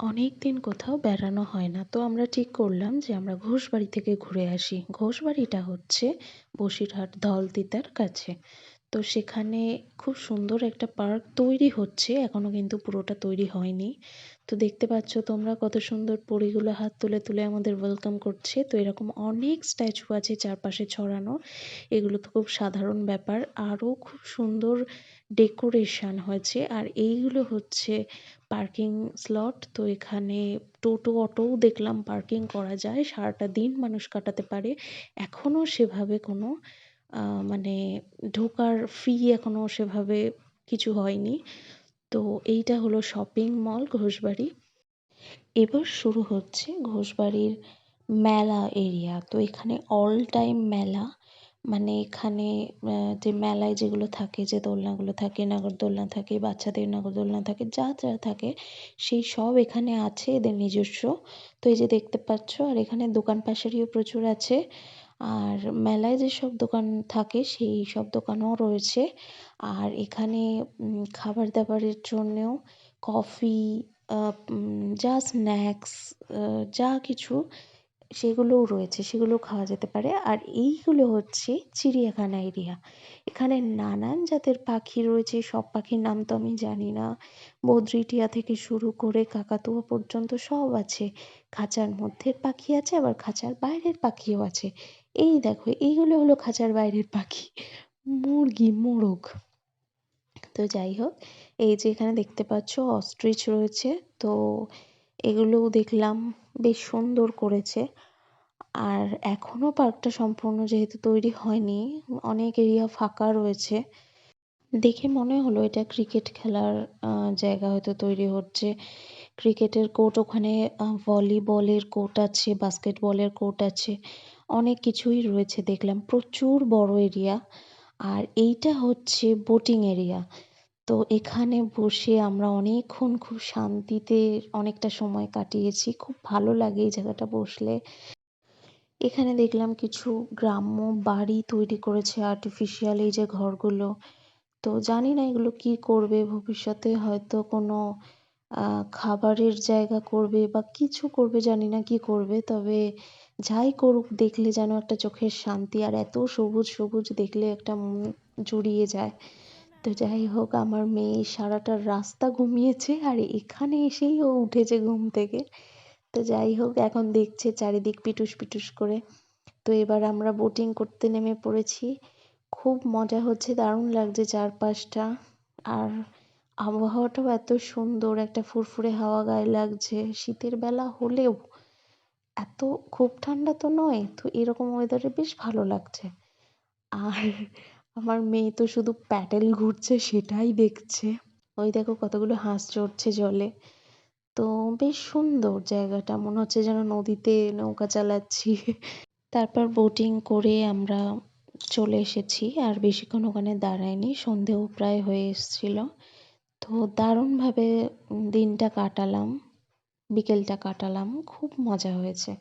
অনেক দিন কোথাও বেড়ানো হয় না। তো আমরা ঠিক করলাম যে আমরা ঘোষবাড়ি থেকে ঘুরে আসি। ঘোষবাড়িটা হচ্ছে বসিরহাট ধলতিতার কাছে। তো সেখানে খুব সুন্দর একটা পার্ক তৈরি হচ্ছে। এখনও কিন্তু পুরোটা তৈরি হয়নি। তো দেখতে পাচ্ছ তোমরা কত সুন্দর পরিগুলো হাত তুলে তুলে আমাদের ওয়েলকাম করছে। তো এরকম অনেক স্ট্যাচু আছে চারপাশে ছড়ানো। এগুলো তো খুব সাধারণ ব্যাপার। আরও খুব সুন্দর ডেকোরেশন হয়েছে। আর এইগুলো হচ্ছে পার্কিং স্লট তো এখানে টোটো অটোও দেখলাম পার্কিং করা যায়। সারাটা দিন মানুষ কাটাতে পারে। এখনও সেভাবে কোনো মানে ঢোকার ফি এখনও সেভাবে কিছু হয়নি। তো এইটা হলো শপিং মল ঘোষবাড়ি। এবার শুরু হচ্ছে ঘোষবাড়ির মেলা এরিয়া তো এখানে অল টাইম মেলা। মানে এখানে যে মেলায় যেগুলো থাকে, যে দোলনাগুলো থাকে নাগরদোলনা থাকে, বাচ্চাদের নাগরদোলনা থাকে, যা যা থাকে, সেই সব এখানে আছে এদের নিজস্ব। তো এই যে দেখতে পাচ্ছ, আর এখানে দোকান পাশারিও প্রচুর আছে। আর মেলায় যেসব দোকান থাকে, সেই সব দোকানও রয়েছে। আর এখানে খাবার দাবারের জন্যেও কফি যা স্ন্যাক্স যা কিছু সেগুলোও রয়েছে, সেগুলো খাওয়া যেতে পারে। আর এইগুলো হচ্ছে চিড়িয়াখানা এরিয়া। এখানে নানান জাতের পাখি রয়েছে, সব পাখির নাম তো আমি জানি না। বদ্রিটিয়া থেকে শুরু করে কাকাতুয়া পর্যন্ত সব আছে। খাঁচার মধ্যের পাখি আছে, আবার খাঁচার বাইরের পাখিও আছে। এই দেখো, এইগুলো হলো খাঁচার বাইরের পাখি। মুরগি, মোরগ। তো যাই হোক, এই যে এখানে দেখতে পাচ্ছ, অস্ট্রিচ রয়েছে। তো এগুলোও দেখলাম। বেশ সুন্দর করেছে। আর এখনও পার্কটা সম্পূর্ণ যেহেতু তৈরি হয়নি, অনেক এরিয়া ফাঁকা রয়েছে। দেখে মনে হলো এটা ক্রিকেট খেলার জায়গা হয়তো তৈরি হচ্ছে। ক্রিকেটের কোর্ট ওখানে ভলিবলের কোর্ট আছে, বাস্কেটবলের কোর্ট আছে, অনেক কিছুই রয়েছে দেখলাম। প্রচুর বড় এরিয়া। আর এইটা হচ্ছে বোটিং এরিয়া। তো এখানে বসে আমরা অনেকক্ষণ খুব শান্তিতে অনেকটা সময় কাটিয়েছি। খুব ভালো লাগে এই জায়গাটা বসলে। এখানে দেখলাম কিছু গ্রাম্য বাড়ি তৈরি করেছে আর্টিফিশিয়াল এই যে ঘরগুলো। তো জানি না এগুলো কি করবে, ভবিষ্যতে হয়তো কোনো খাবারের জায়গা করবে বা কিছু করবে, জানি না কি করবে। তবে যাই করুক, দেখলে যেন একটা চোখের শান্তি আর এত সবুজ সবুজ দেখলে একটা মন জুড়িয়ে যায়। তো যাই হোক, আমার মেয়ে সারাটা রাস্তা ঘুমিয়েছে আর এখানে এসেই ও উঠেছে ঘুম থেকে। তো যাই হোক, এখন দেখছে চারিদিক পিটুস পিটুস করে। তো এবার আমরা বোটিং করতে নেমে পড়েছি। খুব মজা হচ্ছে, দারুণ লাগছে চারপাশটা। আর আবহাওয়াটাও এত সুন্দর, একটা ফুরফুরে হাওয়া গায়ে লাগছে। শীতের বেলা হলেও এত খুব ঠান্ডা তো নয়, তো এরকম ওয়েদারে বেশ ভালো লাগছে। আর আমার মেয়ে তো শুধু প্যাডেল ঘুরছে, সেটাই দেখছে। ওই দেখো কতগুলো হাঁস চড়ছে জলে। তো বেশ সুন্দর জায়গাটা, মনে হচ্ছে যেন নদীতে নৌকা চালাচ্ছি। তারপর বোটিং করে আমরা চলে এসেছি, আর বেশিক্ষণ ওখানে দাঁড়ায়নি, সন্ধেও প্রায় হয়ে এসছিল। তো দারুণভাবে দিনটা কাটালাম, বিকেলটা কাটালাম, খুব মজা হয়েছে।